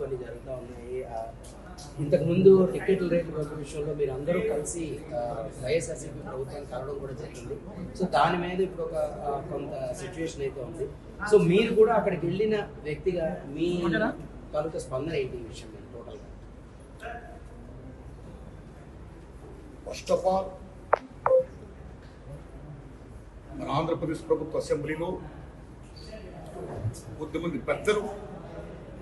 కొన్ని జరుగుతూ ఉన్నాయి. ఇంతకుముందు టికెట్ల రేట్ల విషయంలో మీరు అందరూ కలిసి వైఎస్ఆర్సీపీ ప్రభుత్వానికి కలవడం కూడా జరిగింది. సో దాని మీద ఇప్పుడు ఒక కొంత సిచ్యువేషన్ అయితే ఉంది. సో మీరు కూడా అక్కడికి వెళ్ళిన వ్యక్తిగా మీ తాలూకా స్పందన ఏంటి ఈ విషయం మీద టోటల్గా ఫస్ట్ ఆఫ్ ఆల్ మన ఆంధ్రప్రదేశ్ ప్రభుత్వ అసెంబ్లీలో కొద్దిమంది పెద్దలు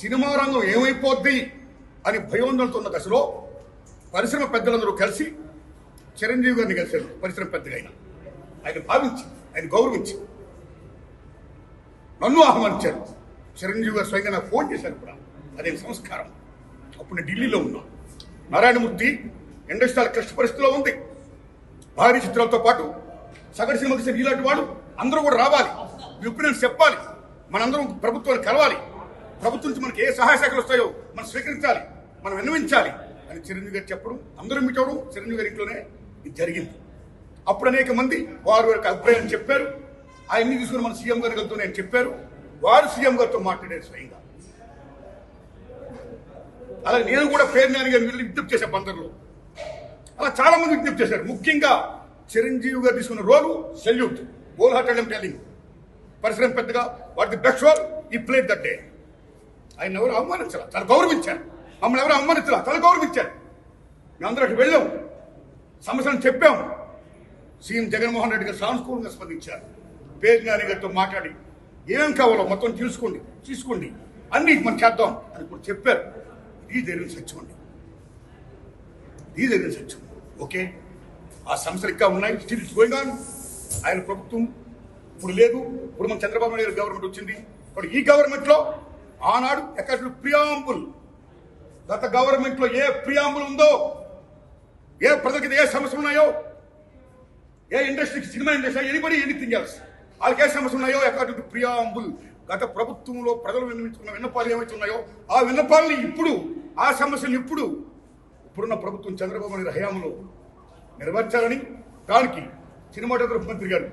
సినిమా రంగం ఏమైపోద్ది అని భయోందనతో ఉన్న దశలో పరిశ్రమ పెద్దలందరూ కలిసి చిరంజీవి గారిని కలిశారు. పరిశ్రమ పెద్దగా ఆయన ఆయన భావించి ఆయన గౌరవించి నన్ను ఆహ్వానించారు. చిరంజీవి గారు స్వయంగా నాకు ఫోన్ చేశారు కూడా. అదే సంస్కారం. అప్పుడు నేను ఢిల్లీలో ఉన్నా. నారాయణమూర్తి ఇండస్ట్రియల్ క్లిష్ట పరిస్థితిలో ఉంది. భారీ చిత్రాలతో పాటు సగటు సినిమాకి తీసిన ఇలాంటి వాళ్ళు అందరూ కూడా రావాలి. మీ చెప్పాలి. మనందరం ప్రభుత్వాన్ని కలవాలి. ప్రభుత్వం నుంచి మనకి ఏ సహాయ శాఖలు వస్తాయో మనం స్వీకరించాలి మనం విన్నవించాలి. అని చిరంజీవి గారు చెప్పడం అందరూ మీట్ అవడం చిరంజీవి గారి ఇంట్లోనే ఇది జరిగింది. అప్పుడు అనేక మంది వారు వారికి అభిప్రాయాన్ని చెప్పారు. అవన్నీ తీసుకుని మన సీఎం గారి గారితో నేను చెప్పారు. వారు సీఎం గారితో మాట్లాడారు స్వయంగా. అలా నేను కూడా పేరు నాని గారిని వెళ్ళి విజ్ఞప్తి చేశాను బందర్లో అలా చాలా మంది విజ్ఞప్తి చేశారు. ముఖ్యంగా చిరంజీవి గారు తీసుకున్న role salute. Bold hearted I'm telling పరిశ్రమ పెద్దగా what the best role he played that day ఆయన ఎవరు అవమానించాల? తను గౌరవించారు మమ్మల్ని ఎవరు అవమానించాల? తను గౌరవించారు మేమందరం అక్కడికి వెళ్ళాం. సమస్యలను చెప్పాం. సీఎం జగన్మోహన్ రెడ్డి గారు సానుకూలంగా స్పందించారు పేరు గారితో మాట్లాడి ఏమేం కావాలో మొత్తం తెలుసుకోండి తీసుకోండి. అన్ని మనం చేద్దాం అని కూడా చెప్పారు. ఇది జరిగిన సత్యం అండి. ఇది జరిగిన సత్యం. ఓకే? ఆ సమస్యలు ఇంకా ఉన్నాయి. స్టిల్ గోయింగ్ ఆన్ ఆయన ప్రభుత్వం ఇప్పుడు లేదు. ఇప్పుడు మన చంద్రబాబు నాయుడు గవర్నమెంట్ వచ్చింది. ఇప్పుడు ఈ గవర్నమెంట్లో ఆనాడు ఎక్కడ ప్రియాంబుల్. గత గవర్నమెంట్లో ఏ ప్రియాంబుల్ ఉందో ఏ ప్రజలకి ఏ సమస్యలు ఉన్నాయో ఏ ఇండస్ట్రీకి cinema industry anybody anything else వాళ్ళకి ఏ సమస్యలు ఉన్నాయో అకార్డింగ్ టు ప్రియాంబుల్. గత ప్రభుత్వంలో ప్రజలు విన్నవించుకున్న విన్నపాలు ఏమైతే ఉన్నాయో ఆ విన్నపాలని ఇప్పుడు ఆ సమస్యలు ఇప్పుడు ఇప్పుడున్న ప్రభుత్వం చంద్రబాబు నాయుడు హయాంలో నెరవేర్చాలని దానికి సినిమాటోగ్రఫీ మంత్రి గారు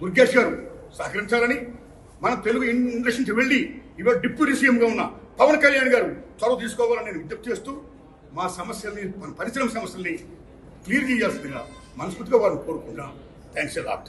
దుర్గేష్ గారు సహకరించాలని మన తెలుగు ఇండస్ట్రీ నుంచి వెళ్ళి ఇవాళ డిప్యూటీ సీఎంగా ఉన్న పవన్ కళ్యాణ్ గారు చొరవ తీసుకోవాలని నేను విజ్ఞప్తి చేస్తూ మా సమస్యల్ని మన పరిశ్రమ సమస్యల్ని క్లియర్ చేయాల్సిందిగా మనస్ఫూర్తిగా వారిని కోరుకుంటున్నాను. Thanks lot.